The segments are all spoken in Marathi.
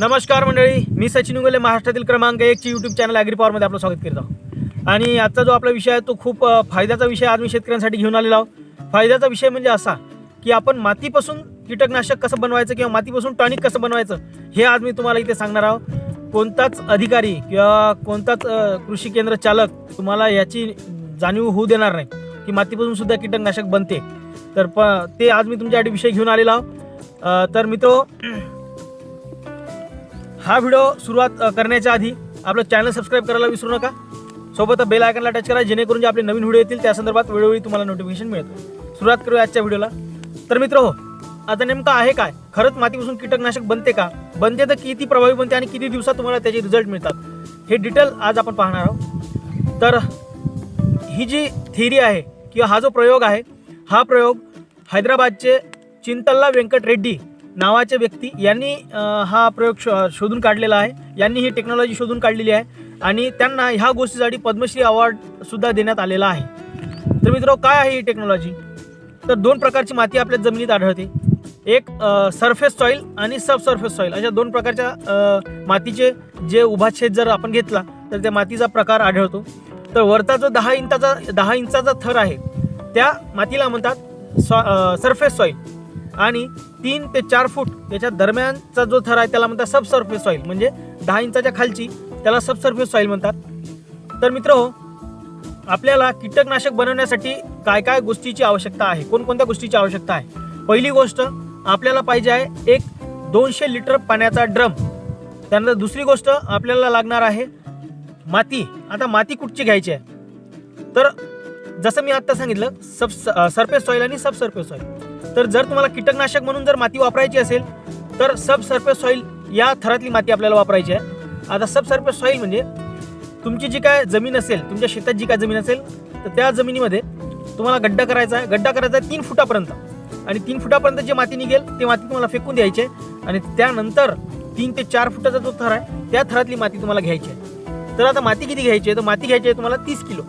नमस्कार मंडळी मी सचिन उगले महाराष्ट्रातील क्रमांक एकची यूट्यूब चॅनल ॲग्री पॉवरमध्ये आपलं स्वागत करत. आहोत आणि आजचा जो आपला विषय आहे तो खूप फायद्याचा विषय आज मी शेतकऱ्यांसाठी घेऊन आलेलो आहोत. फायद्याचा विषय म्हणजे असा की आपण मातीपासून कीटकनाशक कसं बनवायचं किंवा मातीपासून टॉनिक कसं बनवायचं हे आज मी तुम्हाला इथे सांगणार आहोत. कोणताच अधिकारी किंवा कोणताच कृषी केंद्र चालक तुम्हाला याची जाणीव होऊ देणार नाही की मातीपासून सुद्धा कीटकनाशक बनते. तर प ते आज मी तुमच्यासाठी विषय घेऊन आलेला आहोत. तर मित्र हा व्हिडिओ सुरुवात करण्याच्या आधी आपलं चॅनल सबस्क्राईब करायला विसरू नका. सोबत बेल आयकनला टच करा जेणेकरून जे आपले नवीन व्हिडिओ येतील त्या संदर्भात वेळोवेळी तुम्हाला नोटिफिकेशन मिळतं. सुरुवात करूया आजच्या व्हिडिओला तर मित्र हो आता नेमकं आहे काय? खरंच मातीपासून कीटकनाशक बनते का? बनते तर किती प्रभावी बनते आणि किती दिवसात तुम्हाला त्याचे रिझल्ट मिळतात? हे डिटेल आज आपण पाहणार आहोत. तर ही जी थिअरी आहे किंवा हा जो प्रयोग आहे हा प्रयोग हैदराबादचे चिंतल्ला व्यंकट रेड्डी नावाचे व्यक्ती यांनी हा प्रयोग शो शोधून काढलेला आहे. यांनी ही टेक्नॉलॉजी शोधून काढलेली आहे. आणि त्यांना ह्या गोष्टीसाठी पद्मश्री अवॉर्डसुद्धा देण्यात आलेला आहे. तर मित्र काय आहे ही टेक्नॉलॉजी तर दोन प्रकारची माती आपल्या जमिनीत आढळते. एक सरफेस सॉईल आणि सब सरफेस सॉईल अशा दोन प्रकारच्या मातीचे जे उभाछेद जर आपण घेतला तर त्या मातीचा प्रकार आढळतो. तर वरचा जो दहा इंचाचा दहा इंचाचा थर आहे त्या मातीला म्हणतात सॉ सरफेस सॉईल आणि तीन ते चार फूट याच्या दरम्यानचा जो थर आहे त्याला म्हणतात सबसर्फेस सॉईल म्हणजे दहा इंचाच्या खालची त्याला सबसर्फेस सॉईल म्हणतात. तर मित्र हो आपल्याला कीटकनाशक बनवण्यासाठी काय काय गोष्टीची आवश्यकता आहे? कोणकोणत्या गोष्टीची आवश्यकता आहे? पहिली गोष्ट आपल्याला पाहिजे आहे एक दोनशे लिटर पाण्याचा ड्रम. त्यानंतर दुसरी गोष्ट आपल्याला लागणार आहे माती. आता माती कुठची घ्यायची आहे? तर जसं मी आत्ता सांगितलं सब सरफेस सॉईल आणि सबसर्फेस सॉईल तर जर तुम्हाला कीटकनाशक म्हणून जर माती वापरायची असेल तर सब सरफेस सॉईल या थरातली माती आपल्याला वापरायची आहे. आता सब सरफेस सॉईल म्हणजे तुमची जी काय जमीन असेल तुमच्या शेतात जी काय जमीन असेल तर त्या जमिनीमध्ये तुम्हाला गड्डा करायचा आहे. गड्डा करायचा आहे तीन फुटापर्यंत. आणि तीन फुटापर्यंत जे माती निघेल ते माती तुम्हाला फेकून द्यायची आहे. आणि त्यानंतर तीन ते चार फुटाचा जो थर आहे त्या थरातली माती तुम्हाला घ्यायची आहे. तर आता माती किती घ्यायची आहे? तर माती घ्यायची आहे तुम्हाला तीस किलो.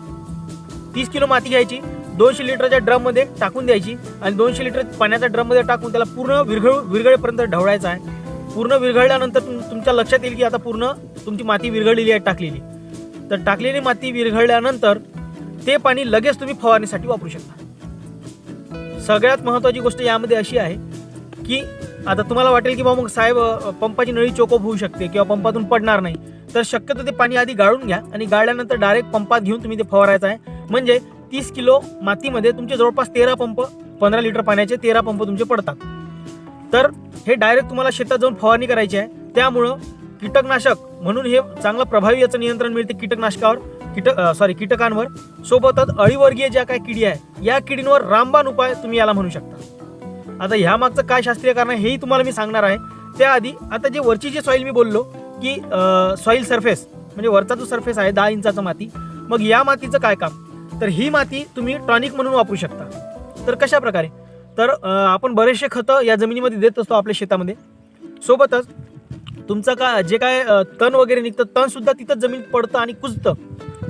तीस किलो माती घ्यायची. दोनशे लिटरच्या ड्रममध्ये टाकून द्यायची आणि दोनशे लिटर पाण्याच्या ड्रममध्ये टाकून त्याला पूर्ण विरघळ विरघळेपर्यंत ढवळायचं आहे. पूर्ण विरघळल्यानंतर तुम तुमच्या लक्षात येईल की आता पूर्ण तुमची माती विरघळलेली आहे टाकलेली. तर टाकलेली माती विरघळल्यानंतर ते पाणी लगेच तुम्ही फवारणीसाठी वापरू शकता. सगळ्यात महत्त्वाची गोष्ट यामध्ये अशी आहे की आता तुम्हाला वाटेल की बाबा मग साहेब पंपाची नळी चोकोप होऊ शकते किंवा पंपातून पडणार नाही. तर शक्यतो ते पाणी आधी गाळून घ्या आणि गाळल्यानंतर डायरेक्ट पंपात घेऊन तुम्ही ते फवारायचं आहे. म्हणजे तीस किलो मातीमध्ये तुमचे जवळपास तेरा पंप पंधरा लिटर पाण्याचे तेरा पंप तुमचे पडतात. तर हे डायरेक्ट तुम्हाला शेतात जाऊन फवारणी करायची आहे. त्यामुळं कीटकनाशक म्हणून हे चांगलं प्रभावी याचं नियंत्रण मिळते कीटकनाशकावर. कीटक सॉरी कीटकांवर. सोबतच अळीवर्गीय ज्या काही किडी आहे या किडींवर रामबाण उपाय तुम्ही याला म्हणू शकता. आता ह्या मागचं काय शास्त्रीय कारण आहे हेही तुम्हाला मी सांगणार आहे. त्याआधी आता जे वरची जी सॉईल मी बोललो की सॉईल सरफेस म्हणजे वरचा जो सरफेस आहे दहा इंचाचा माती. मग या मातीचं काय काम? तर ही माती तुम्ही टॉनिक म्हणून वापरू शकता. तर कशा प्रकारे? तर आपण बरेचसे खतं या जमिनीमध्ये देत असतो आपल्या शेतामध्ये. सोबतच तुमचं का जे काय तण वगैरे निघतं तणसुद्धा तिथं जमीन पडतं आणि कुजतं.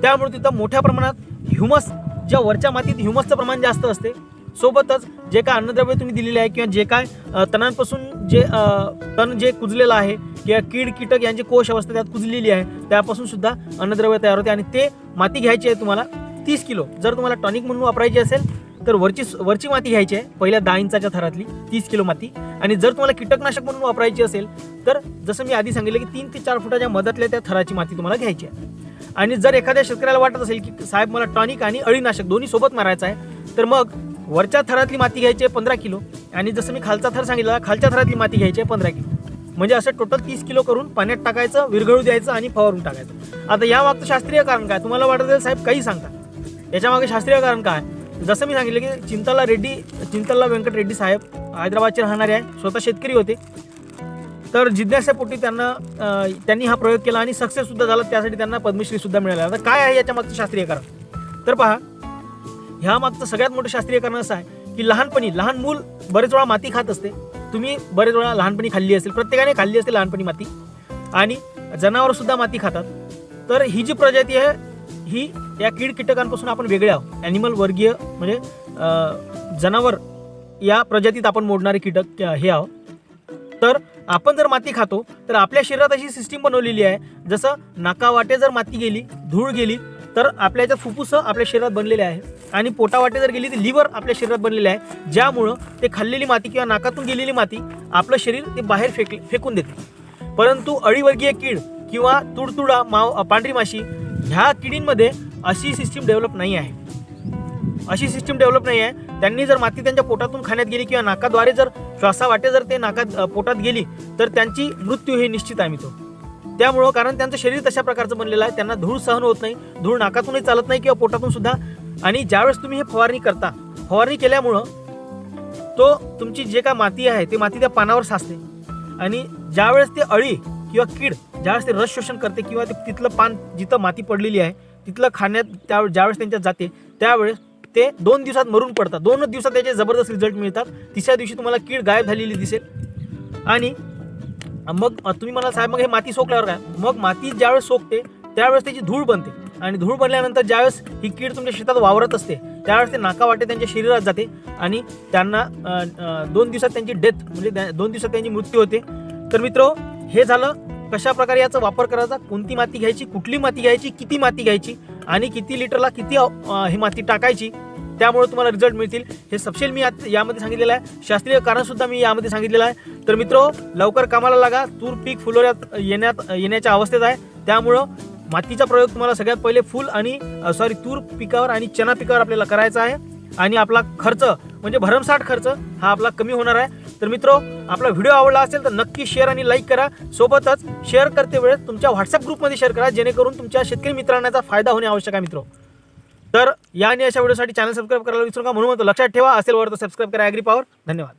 त्यामुळे तिथं मोठ्या प्रमाणात ह्युमस ज्या वरच्या मातीत ह्युमसचं प्रमाण जास्त असते. सोबतच जे काय अन्नद्रव्य तुम्ही दिलेले आहे किंवा जे काय तणांपासून जे तण जे कुजलेलं आहे किंवा कीड कीटक यांची कोश अवस्था त्यात कुजलेली आहे त्यापासून सुद्धा अन्नद्रव्य तयार होते आणि ते माती घ्यायची आहे तुम्हाला. तीस किलो. जर तुम्हाला टॉनिक म्हणून वापरायची असेल तर वरची वरची माती घ्यायची आहे पहिल्या दहा इंचाच्या थरातली तीस किलो माती. आणि जर तुम्हाला कीटकनाशक म्हणून वापरायची असेल तर जसं मी आधी सांगितलं की तीन ते चार फुटाच्या मधातल्या त्या थराची माती तुम्हाला घ्यायची आहे. आणि जर एखाद्या शेतकऱ्याला वाटत असेल की साहेब मला टॉनिक आणि अळीनाशक दोन्ही सोबत मारायचं आहे तर मग वरच्या थरातली माती घ्यायची आहे पंधरा किलो. आणि जसं मी खालचा थर सांगितला खालच्या थरातली माती घ्यायची आहे पंधरा किलो. म्हणजे असं टोटल तीस किलो करून पाण्यात टाकायचं विरघळू द्यायचं आणि फवारून टाकायचं. आता या मागचं शास्त्रीय कारण काय? तुम्हाला वाटत असेल साहेब काही सांगता. याच्यामागे शास्त्रीय कारण काय? जसं मी सांगितलं की चिंतला रेड्डी चिंतला व्यंकट रेड्डी साहेब हैदराबादचे राहणारे आहे स्वतः शेतकरी होते. तर जिज्ञासापोटी त्यांना त्यांनी हा प्रयोग केला आणि सक्सेससुद्धा झाला. त्यासाठी त्यांना पद्मश्रीसुद्धा मिळाला आता काय आहे याच्यामागचं शास्त्रीय कारण? तर पहा ह्या मागचं सगळ्यात मोठं शास्त्रीय कारण असं आहे की लहानपणी लहान मूल बरेच वेळा माती खात असते. तुम्ही बरेच वेळा लहानपणी खाल्ली असेल प्रत्येकाने खाल्ली असते लहानपणी माती. आणि जनावरसुद्धा माती खातात. तर ही जी प्रजाती आहे ही या कीड कीटकांपासून आपण वेगळे आहोत. ॲनिमल वर्गीय म्हणजे जनावर या प्रजातीत आपण मोडणारे कीटक हे आहोत. तर आपण जर माती खातो तर आपल्या शरीरात अशी सिस्टीम बनवलेली आहे जसं नाकावाटे जर माती गेली धूळ गेली तर आपल्या याच्यात फुफ्फुस आपल्या शरीरात बनलेले आहे. आणि पोटावाटे जर गेली तर लिव्हर आपल्या शरीरात बनलेले आहे. ज्यामुळं ते खाल्लेली माती किंवा नाकातून गेलेली माती आपलं शरीर ते बाहेर फेक फेकून देते. परंतु अळीवर्गीय कीड किंवा तुडतुडा माव पांढरी माशी ह्या किडींमध्ये अशी सिस्टीम डेव्हलप नाही आहे. अशी सिस्टीम डेव्हलप नाही आहे. त्यांनी जर माती त्यांच्या पोटातून खाण्यात गेली किंवा नाकाद्वारे जर श्वासावाटे जर ते नाकात पोटात गेली तर त्यांची मृत्यू हे निश्चित आहे मित्र. त्यामुळं कारण त्यांचं शरीर तशा प्रकारचं बनलेलं आहे. त्यांना धूळ सहन होत नाही धूळ नाकातूनही चालत नाही किंवा पोटातून सुद्धा. आणि ज्यावेळेस तुम्ही हे फवारणी करता फवारणी केल्यामुळं तो तुमची जे काय माती आहे ते माती त्या पानावर साचते. आणि ज्यावेळेस ते अळी किंवा कीड ज्यावेळेस ते रस शोषण करते किंवा ते तिथलं पान जिथं माती पडलेली आहे तिथलं खाण्यात त्या ज्यावेळेस त्यांच्यात जाते त्यावेळेस ते दोन दिवसात मरून पडतात. दोनच दिवसात त्याचे जबरदस्त रिझल्ट मिळतात. तिसऱ्या दिवशी तुम्हाला कीड गायब झालेली दिसेल. आणि मग तुम्ही म्हणाल साहेब मग हे माती सोकल्यावर काय? मग माती ज्यावेळेस सोकते त्यावेळेस त्याची धूळ बनते. आणि धूळ बनल्यानंतर ज्यावेळेस ही कीड तुमच्या शेतात वावरत असते त्यावेळेस ते नाका वाटे त्यांच्या शरीरात जाते. आणि त्यांना दोन दिवसात त्यांची डेथ म्हणजे दोन दिवसात त्यांची मृत्यू होते. तर मित्र हे झालं कशा प्रकारे याचा वापर करायचा? कोणती माती घ्यायची? कुठली माती घ्यायची? किती माती घ्यायची? आणि किती लिटरला किती हे ही माती टाकायची? त्यामुळे तुम्हाला रिझल्ट मिळतील. हे सपशेल मी आत- यामध्ये सांगितलेलं आहे. शास्त्रीय कारणसुद्धा मी यामध्ये सांगितलेलं आहे. तर मित्र लवकर कामाला लागा. तूर पीक फुलोऱ्यात येण्यात येण्याच्या अवस्थेत आहे. त्यामुळं मातीचा प्रयोग तुम्हाला सगळ्यात पहिले फुल आणि सॉरी तूर पिकावर आणि चना पिकावर आपल्याला करायचा आहे. आणि आपला खर्च म्हणजे भरमसाठ खर्च हा आपला कमी होणार आहे. तर मित्र आपला व्हिडिओ आवडला असेल तर नक्की शेअर आणि लाईक करा. सोबतच शेअर करते वेळेस तुमच्या व्हॉट्सअप ग्रुपमध्ये शेअर करा जेणेकरून तुमच्या शेतकरी मित्रांनाचा फायदा होणे आवश्यक आहे मित्र. तर या आणि अशा व्हिडिओसाठी चॅनल सबस्क्राईब करायला विसरू का म्हणून लक्षात ठेवा असेल वर तर सबस्क्राईब करा ॲग्री पॉवर धन्यवाद.